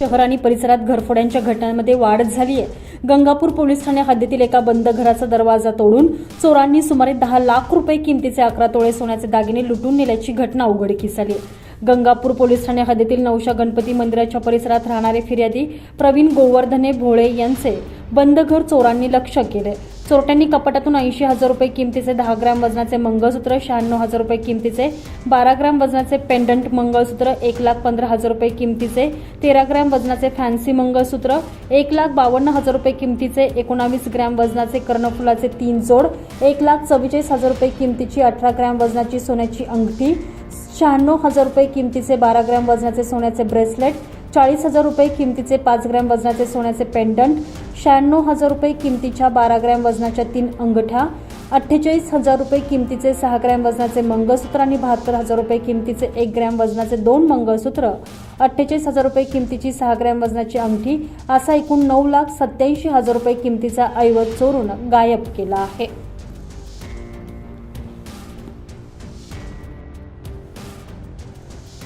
शहर आणि परिसरात घरफोड्यांच्या घटनांमध्ये वाढ झाली आहे गंगापूर पोलीस ठाणे हद्दीतील एका बंद घराचा दरवाजा तोडून चोरांनी सुमारे दहा लाख रुपये किमतीचे अकरा तोळे सोन्याचे दागिने लुटून नेल्याची घटना उघडकीस आली आहे. गंगापूर पोलीस ठाणे हद्दीतील नवशा गणपती मंदिराच्या परिसरात राहणारे फिर्यादी प्रवीण गोवर्धने भोळे यांचे बंद घर चोरांनी लक्ष केले चोरट्यांनी कपाटातून ऐंशी हजार रुपये किमतीचे दहा ग्रॅम वजनाचे मंगळसूत्र शहाण्णव हजार रुपये किमतीचे बारा ग्राम वजनाचे पेंडंट मंगळसूत्र एक लाख पंधरा हजार रुपये किमतीचे तेरा ग्रॅम वजनाचे फॅन्सी मंगळसूत्र एक लाख बावन्न हजार रुपये किमतीचे एकोणावीस ग्रॅम वजनाचे कर्णफुलाचे तीन जोड एक लाख चव्वेचाळीस हजार रुपये किमतीची अठरा ग्रॅम वजनाची सोन्याची अंगठी शहाण्णव हजार रुपये किमतीचे बारा ग्रॅम वजनाचे सोन्याचे ब्रेसलेट चाळीस हजार रुपये किमतीचे पाच ग्रॅम वजनाचे सोन्याचे पेंडंट शहाण्णव हजार रुपये किमतीच्या बारा ग्रॅम वजनाच्या तीन अंगठ्या अठ्ठेचाळीस हजार रुपये किमतीचे सहा ग्रॅम वजनाचे मंगळसूत्र आणि बहात्तर हजार रुपये किमतीचे एक ग्रॅम वजनाचे दोन मंगळसूत्र अठ्ठेचाळीस हजार रुपये किमतीची सहा ग्रॅम वजनाची अंगठी असा एकूण नऊ लाख सत्याऐंशी हजार रुपये किमतीचा ऐवज चोरून गायब केला आहे.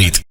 प्रसारित